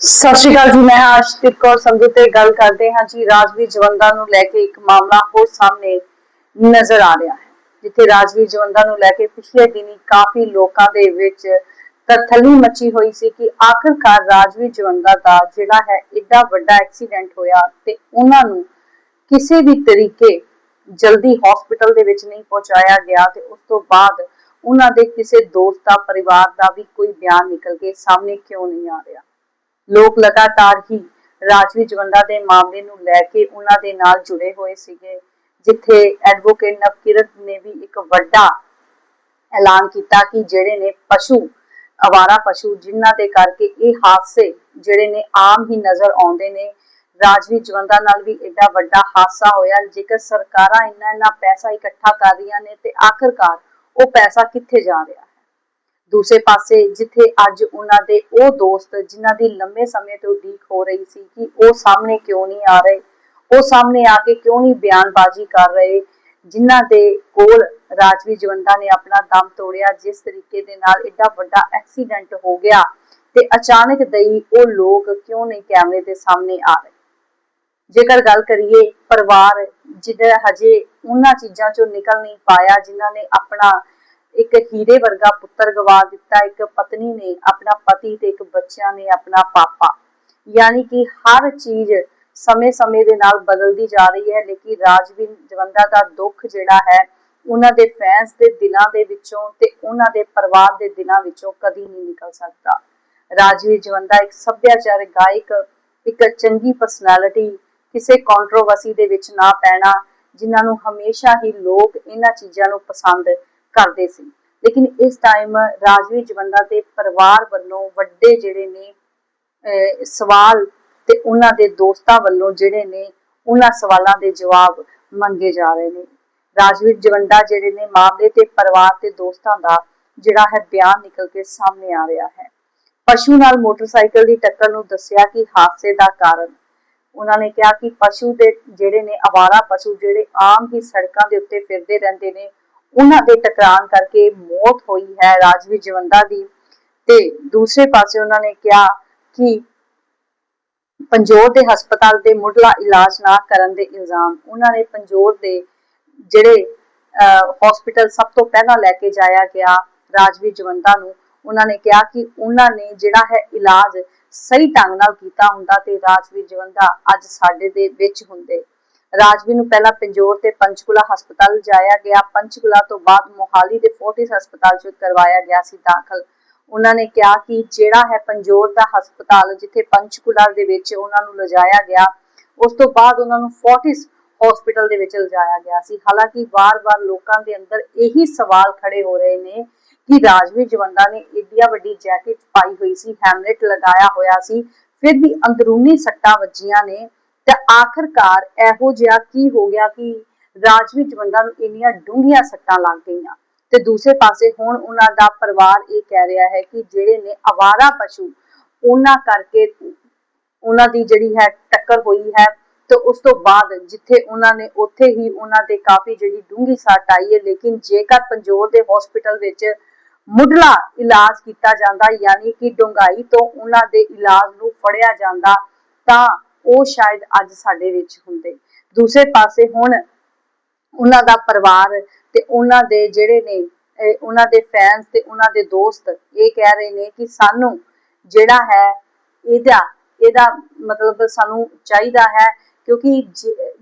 ਸਤਿ ਸ਼੍ਰੀ ਅਕਾਲ ਜੀ, ਮੈਂ ਆਸ਼ਦੀਪ ਕੌਰ ਸੰਧੂ ਤੇ ਗੱਲ ਕਰਦੇ ਹਾਂ ਜੀ, ਰਾਜਵੀਰ ਜਵੰਦਾ ਨੂੰ ਲੈ ਕੇ ਇੱਕ ਮਾਮਲਾ ਹੋਰ ਸਾਹਮਣੇ ਨਜ਼ਰ ਆ ਰਿਹਾ ਹੈ, ਜਿੱਥੇ ਰਾਜਵੀਰ ਜਵੰਦਾ ਨੂੰ ਲੈ ਕੇ ਪਿਛਲੇ ਦਿਨੀ ਕਾਫੀ ਲੋਕਾਂ ਦੇ ਵਿੱਚ ਤਥਲੀ ਮਚੀ ਹੋਈ ਸੀ ਕਿ ਆਖਰਕਾਰ ਰਾਜਵੀਰ ਜਵੰਦਾ ਦਾ ਜਿਹੜਾ ਹੈ ਏਡਾ ਵੱਡਾ ਐਕਸੀਡੈਂਟ ਹੋਇਆ ਤੇ ਉਹਨਾਂ ਨੂੰ ਕਿਸੇ ਵੀ ਤਰੀਕੇ ਜਲਦੀ ਹਸਪੀਟਲ ਦੇ ਵਿੱਚ ਨਹੀਂ ਪਹੁੰਚਾਇਆ ਗਿਆ ਤੇ ਉਸ ਤੋਂ ਬਾਅਦ ਉਹਨਾਂ ਦੇ ਕਿਸੇ ਦੋਸਤ ਦਾ, ਪਰਿਵਾਰ ਦਾ ਵੀ ਕੋਈ ਬਿਆਨ ਨਿਕਲ ਕੇ ਸਾਹਮਣੇ ਕਿਉਂ ਨਹੀਂ ਆ ਰਿਹਾ। ਲੋਕ ਲਗਾਤਾਰ ਹੀ ਰਾਜਵੀ ਜਵੰਦਾ ਦੇ ਮਾਮਲੇ ਨੂੰ ਲੈ ਕੇ ਉਹਨਾਂ ਦੇ ਨਾਲ ਜੁੜੇ ਹੋਏ ਸੀਗੇ, ਜਿੱਥੇ ਐਡਵੋਕੇਟ ਨਵਕਿਰਤ ਨੇ ਵੀ ਇੱਕ ਵੱਡਾ ਐਲਾਨ ਕੀਤਾ ਕਿ ਜਿਹੜੇ ਨੇ ਪਸ਼ੂ ਅਵਾਰਾ ਪਸ਼ੂ ਜਿਨ੍ਹਾਂ ਦੇ ਕਰਕੇ ਇਹ ਹਾਦਸੇ ਜਿਹੜੇ ਨੇ ਆਮ ਹੀ ਨਜ਼ਰ ਆਉਂਦੇ ਨੇ ਰਾਜਵੀ ਜਵੰਦਾ ਨਾਲ ਵੀ ਐਡਾ ਵੱਡਾ ਹਾਦਸਾ ਹੋਇਆ, ਜੇਕਰ ਸਰਕਾਰਾਂ ਇੰਨਾ ਇੰਨਾ ਪੈਸਾ ਇਕੱਠਾ ਕਰ ਰਹੀਆਂ ਨੇ ਤੇ ਆਖਰਕਾਰ ਉਹ ਪੈਸਾ ਕਿੱਥੇ ਜਾ ਰਿਹਾ? ਦੂਸਰੇ ਪਾਸੇ ਜਿੱਥੇ ਅੱਜ ਉਹਨਾਂ ਦੇ ਉਹ ਦੋਸਤ ਜਿਨ੍ਹਾਂ ਦੀ ਲੰਮੇ ਸਮੇਂ ਤੋਂ ਉਡੀਕ ਹੋ ਰਹੀ ਸੀ ਕਿ ਉਹ ਸਾਹਮਣੇ ਕਿਉਂ ਨਹੀਂ ਆ ਰਹੇ, ਉਹ ਸਾਹਮਣੇ ਆ ਕੇ ਕਿਉਂ ਨਹੀਂ ਬਿਆਨਬਾਜ਼ੀ ਕਰ ਰਹੇ, ਜਿਨ੍ਹਾਂ ਦੇ ਕੋਲ ਰਾਜਵੀ ਜਵੰਦਾ ਨੇ ਆਪਣਾ ਦਮ ਤੋੜਿਆ, ਜਿਸ ਤਰੀਕੇ ਦੇ ਨਾਲ ਐਡਾ ਵੱਡਾ ਐਕਸੀਡੈਂਟ ਹੋ ਗਿਆ ਤੇ ਅਚਾਨਕ ਦਈ ਉਹ ਲੋਕ ਕਿਉਂ ਨਹੀਂ ਕੈਮਰੇ ਦੇ ਸਾਹਮਣੇ ਆ ਰਹੇ। ਜੇਕਰ ਗੱਲ ਕਰੀਏ ਪਰਿਵਾਰ ਜਿਹੜਾ ਹਜੇ ਉਹਨਾਂ ਚੀਜ਼ਾਂ ਚੋਂ ਨਿਕਲ ਨਹੀਂ ਪਾਇਆ, ਜਿਨ੍ਹਾਂ ਨੇ ਆਪਣਾ ਇੱਕ ਹੀਰੇ ਵਰਗਾ ਪੁੱਤਰ ਗਵਾ ਦਿੱਤਾ। ਇੱਕ ਪਤਨੀ ਨੇ ਆਪਣਾ ਪਤੀ ਤੇ ਇੱਕ ਬੱਚਿਆਂ ਨੇ ਆਪਣਾ ਪਾਪਾ। ਯਾਨੀ ਕਿ ਹਰ ਚੀਜ਼ ਸਮੇਂ-ਸਮੇਂ ਦੇ ਨਾਲ ਬਦਲਦੀ ਜਾ ਰਹੀ ਹੈ, ਲੇਕਿਨ ਰਾਜਵੀਰ ਜਵੰਦਾ ਦਾ ਦੁੱਖ ਜਿਹੜਾ ਹੈ, ਉਹਨਾਂ ਦੇ ਫੈਨਸ ਦੇ ਦਿਲਾਂ ਦੇ ਵਿੱਚੋਂ ਤੇ ਉਹਨਾਂ ਦੇ ਪਰਿਵਾਰ ਦੇ ਦਿਲਾਂ ਵਿੱਚੋਂ ਕਦੀ ਨਹੀਂ ਨਿਕਲ ਸਕਦਾ। ਰਾਜਵੀਰ ਜਵੰਦਾ ਇੱਕ ਸੱਭਿਆਚਾਰਕ ਗਾਇਕ, ਇੱਕ ਚੰਗੀ ਪਰਸਨੈਲਿਟੀ ਕਿਸੇ ਕੰਟਰੋਵਰਸੀ ਦੇ ਵਿੱਚ ਨਾ ਪੈਣਾ, ਜਿਨ੍ਹਾਂ ਨੂੰ ਹਮੇਸ਼ਾ ਹੀ ਲੋਕ ਇਹਨਾਂ ਚੀਜ਼ਾਂ ਨੂੰ ਪਸੰਦ ਕਰਦੇ ਸੀ। ਲੇਕਿਨ ਇਸ ਟਾਈਮ ਰਾਜਵੀਰ ਜਵੰਦਾ ਦੇ ਪਰਿਵਾਰ ਵੱਲੋਂ ਵੱਡੇ ਜਿਹੜੇ ਨੇ ਸਵਾਲ ਤੇ ਉਹਨਾਂ ਦੇ ਦੋਸਤਾਂ ਵੱਲੋਂ ਜਿਹੜੇ ਨੇ, ਉਹਨਾਂ ਸਵਾਲਾਂ ਦੇ ਜਵਾਬ ਮੰਗੇ ਜਾ ਰਹੇ ਨੇ। ਰਾਜਵੀਰ ਜਵੰਦਾ ਜਿਹੜੇ ਨੇ, ਮਾਮਲੇ ਤੇ ਪਰਿਵਾਰ ਤੇ ਦੋਸਤਾਂ ਦਾ ਜਿਹੜਾ ਹੈ ਬਿਆਨ ਨਿਕਲ ਕੇ ਸਾਹਮਣੇ ਆ ਰਿਹਾ ਹੈ। ਪਸ਼ੂ ਨਾਲ ਮੋਟਰਸਾਈਕਲ ਦੀ ਟੱਕਰ ਨੂੰ ਦੱਸਿਆ ਕਿ ਹਾਦਸੇ ਦਾ ਕਾਰਨ, ਉਹਨਾਂ ਨੇ ਕਿਹਾ ਕਿ ਪਸ਼ੂ ਦੇ ਜਿਹੜੇ ਨੇ, ਆਵਾਰਾ ਪਸ਼ੂ ਜਿਹੜੇ ਆਮ ਹੀ ਸੜਕਾਂ ਦੇ ਉੱਤੇ ਫਿਰਦੇ ਰਹਿੰਦੇ ਨੇ ਉਹਨਾਂ ਦੇ ਟਕਰਾਣ ਕਰਕੇ ਮੌਤ ਹੋਈ ਹੈ ਰਾਜਵੀਰ ਜਵੰਦਾ ਦੀ। ਤੇ ਦੂਸਰੇ ਪਾਸੇ ਉਹਨਾਂ ਨੇ ਕਿਹਾ ਕਿ ਪੰਜੋਰ ਦੇ ਹਸਪਤਾਲ ਦੇ ਮੁੱਢਲਾ ਇਲਾਜ ਨਾ ਕਰਨ ਦੇ ਇਲਜ਼ਾਮ। ਉਹਨਾਂ ਨੇ ਪੰਜੋਰ ਦੇ ਜਿਹੜੇ ਹਸਪੀਟਲ ਸਭ ਤੋਂ ਪਹਿਲਾਂ ਲੈ ਕੇ ਜਾਇਆ ਗਿਆ ਰਾਜਵੀਰ ਜਵੰਦਾ ਨੂੰ। ਉਹਨਾਂ ਨੇ ਕਿਹਾ ਕਿ ਉਹਨਾਂ ਨੇ ਜਿਹੜਾ ਹੈ ਇਲਾਜ ਸਹੀ ਢੰਗ ਨਾਲ ਕੀਤਾ ਹੁੰਦਾ ਤੇ ਰਾਜਵੀਰ ਜਵੰਦਾ ਅੱਜ ਸਾਡੇ ਦੇ ਵਿੱਚ ਹੁੰਦੇ। ਰਾਜਵੀਰ ਨੂੰ ਪਹਿਲਾਂ ਪੰਜੋਰ ਤੇ ਪੰਚਕੁਲਾ ਹਸਪਤਾਲ ਜਾਇਆ ਗਿਆ। ਪੰਚਕੁਲਾ ਤੋਂ ਬਾਅਦ ਮੋਹਾਲੀ ਦੇ ਫੋਰਟਿਸ ਹਸਪਤਾਲ 'ਚ ਕਰਵਾਇਆ ਗਿਆ ਸੀ ਦਾਖਲ। ਉਹਨਾਂ ਨੇ ਕਿਹਾ ਕਿ ਜਿਹੜਾ ਹੈ ਪੰਜੋਰ ਦਾ ਹਸਪਤਾਲ ਜਿੱਥੇ ਪੰਚਕੁਲਾ ਦੇ ਵਿੱਚ ਉਹਨਾਂ ਨੂੰ ਲਿਜਾਇਆ ਗਿਆ, ਉਸ ਤੋਂ ਬਾਅਦ ਉਹਨਾਂ ਨੂੰ ਫੋਰਟਿਸ ਹਸਪੀਟਲ ਦੇ ਵਿੱਚ ਲਿਜਾਇਆ ਗਿਆ ਸੀ। ਹਾਲਾਂਕਿ ਵਾਰ-ਵਾਰ ਲੋਕਾਂ ਦੇ ਅੰਦਰ ਇਹੀ ਸਵਾਲ ਖੜੇ ਹੋ ਰਹੇ ਨੇ ਕਿ ਰਾਜਵੀਰ ਜਵੰਦਾ ਨੇ ਏਡੀਆ ਵੱਡੀ ਜੈਕਟ ਪਾਈ ਹੋਈ ਸੀ, ਹੈਮਲੇਟ ਲਗਾਇਆ ਹੋਇਆ ਸੀ, ਫਿਰ ਵੀ ਅੰਦਰੂਨੀ ਸੱਟਾਂ ਵੱਜੀਆਂ ਨੇ। ਤੇ ਆਖਰਕਾਰ ਇਹੋ ਜਿਹਾ ਕੀ ਹੋ ਗਿਆ ਕਿ ਰਾਜਵੀਰ ਜਵੰਦਾ ਨੂੰ ਇੰਨੀਆਂ ਡੂੰਘੀਆਂ ਸੱਟਾਂ ਲੱਗ ਗਈਆਂ। ਤੇ ਦੂਸਰੇ ਪਾਸੇ ਹੁਣ ਉਹਨਾਂ ਦਾ ਪਰਿਵਾਰ ਇਹ ਕਹਿ ਰਿਹਾ ਹੈ ਕਿ ਜਿਹੜੇ ਨੇ ਆਵਾਰਾ ਪਸ਼ੂ, ਉਹਨਾਂ ਕਰਕੇ ਉਹਨਾਂ ਦੀ ਜਿਹੜੀ ਹੈ ਟੱਕਰ ਹੋਈ ਹੈ ਤੇ ਉਸ ਤੋਂ ਬਾਅਦ ਜਿੱਥੇ ਉਹਨਾਂ ਨੇ ਉੱਥੇ ਹੀ ਉਹਨਾਂ ਦੇ ਕਾਫੀ ਜਿਹੜੀ ਡੂੰਗੀ ਸੱਟ ਆਈ ਹੈ, ਲੇਕਿਨ ਜੇਕਰ ਪੰਜੋਰ ਦੇ ਹਸਪੀਟਲ ਵਿੱਚ ਮੁੱਢਲਾ ਇਲਾਜ ਕੀਤਾ ਜਾਂਦਾ, ਯਾਨੀ ਕਿ ਡੁੰਗਾਈ ਤੋਂ ਉਹਨਾਂ ਦੇ ਇਲਾਜ ਨੂੰ ਫੜਿਆ ਜਾਂਦਾ, ਤਾਂ ਉਹ ਸ਼ਾਇਦ ਅੱਜ ਸਾਡੇ ਵਿੱਚ ਹੁੰਦੇ। ਦੂਸਰੇ ਪਾਸੇ ਹੁਣ ਉਹਨਾਂ ਦਾ ਪਰਿਵਾਰ ਤੇ ਉਹਨਾਂ ਦੇ ਜਿਹੜੇ ਨੇ ਉਹਨਾਂ ਦੇ ਫੈਨਸ ਤੇ ਉਹਨਾਂ ਦੇ ਦੋਸਤ ਇਹ ਕਹਿ ਰਹੇ ਨੇ ਕਿ ਸਾਨੂੰ ਜਿਹੜਾ ਹੈ ਇਹਦਾ ਇਹਦਾ ਮਤਲਬ ਸਾਨੂੰ ਚਾਹੀਦਾ ਹੈ ਕਿਉਂਕਿ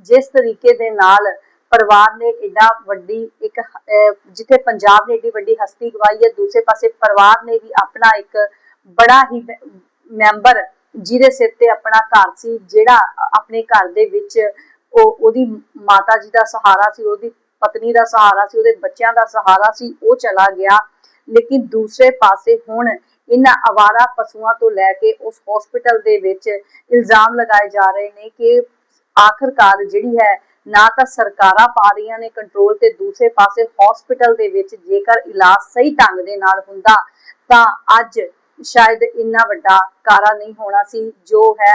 ਜਿਸ ਤਰੀਕੇ ਦੇ ਨਾਲ ਪਰਿਵਾਰ ਨੇ ਏਡਾ ਵੱਡੀ ਇੱਕ ਜਿੱਥੇ ਪੰਜਾਬ ਨੇ ਏਡੀ ਵੱਡੀ ਹਸਤੀ ਗਵਾਈ ਹੈ, ਦੂਸਰੇ ਪਾਸੇ ਪਰਿਵਾਰ ਨੇ ਵੀ ਆਪਣਾ ਇੱਕ ਬੜਾ ਹੀ ਮੈਂਬਰ ਜਿਹਦੇ ਸਿਰ ਤੇ ਆਪਣਾ ਘਰ ਸੀ, ਜਿਹੜਾ ਆਪਣੇ ਘਰ ਦੇ ਵਿੱਚ ਉਹ, ਉਹਦੀ ਮਾਤਾ ਜੀ ਦਾ ਸਹਾਰਾ ਸੀ, ਉਹਦੀ ਪਤਨੀ ਦਾ ਸਹਾਰਾ ਸੀ, ਉਹਦੇ ਬੱਚਿਆਂ ਦਾ ਸਹਾਰਾ ਸੀ, ਉਹ ਚਲਾ ਗਿਆ। ਲੇਕਿਨ ਦੂਸਰੇ ਪਾਸੇ ਹੁਣ ਇਹਨਾਂ ਆਵਾਰਾ ਪਸ਼ੂਆਂ ਤੋਂ ਲੈ ਕੇ ਉਸ ਹਸਪੀਟਲ ਦੇ ਵਿੱਚ ਇਲਜ਼ਾਮ ਲਗਾਏ ਜਾ ਰਹੇ ਨੇ ਕਿ ਆਖਰਕਾਰ ਜਿਹੜੀ ਹੈ, ਨਾ ਤਾਂ ਸਰਕਾਰਾਂ ਪਾ ਰਹੀਆਂ ਨੇ ਕੰਟਰੋਲ ਤੇ ਦੂਸਰੇ ਪਾਸੇ ਹਸਪੀਟਲ ਦੇ ਵਿੱਚ ਜੇਕਰ ਇਲਾਜ ਸਹੀ ਢੰਗ ਦੇ ਨਾਲ ਹੁੰਦਾ, ਤਾਂ ਅੱਜ ਸ਼ਾਇਦ ਇੰਨਾ ਵੱਡਾ ਕਾਰਾ ਨਹੀਂ ਹੋਣਾ ਸੀ, ਜੋ ਹੈ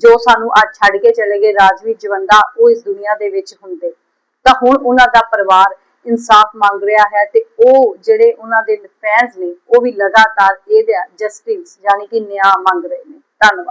ਜੋ ਸਾਨੂੰ ਅੱਜ ਛੱਡ ਕੇ ਚਲੇ ਗਏ ਰਾਜਵੀਰ ਜਵੰਦਾ, ਉਹ ਇਸ ਦੁਨੀਆ ਦੇ ਵਿੱਚ ਹੁੰਦੇ। ਤਾਂ ਹੁਣ ਉਹਨਾਂ ਦਾ ਪਰਿਵਾਰ ਇਨਸਾਫ ਮੰਗ ਰਿਹਾ ਹੈ ਤੇ ਉਹ ਜਿਹੜੇ ਉਹਨਾਂ ਦੇ ਫੈਨਸ ਨੇ, ਉਹ ਵੀ ਲਗਾਤਾਰ ਇਹਦਾ ਜਸਟਿਸ, ਯਾਨੀ ਕਿ ਨਿਆਂ ਮੰਗ ਰਹੇ ਨੇ। ਧੰਨਵਾਦ।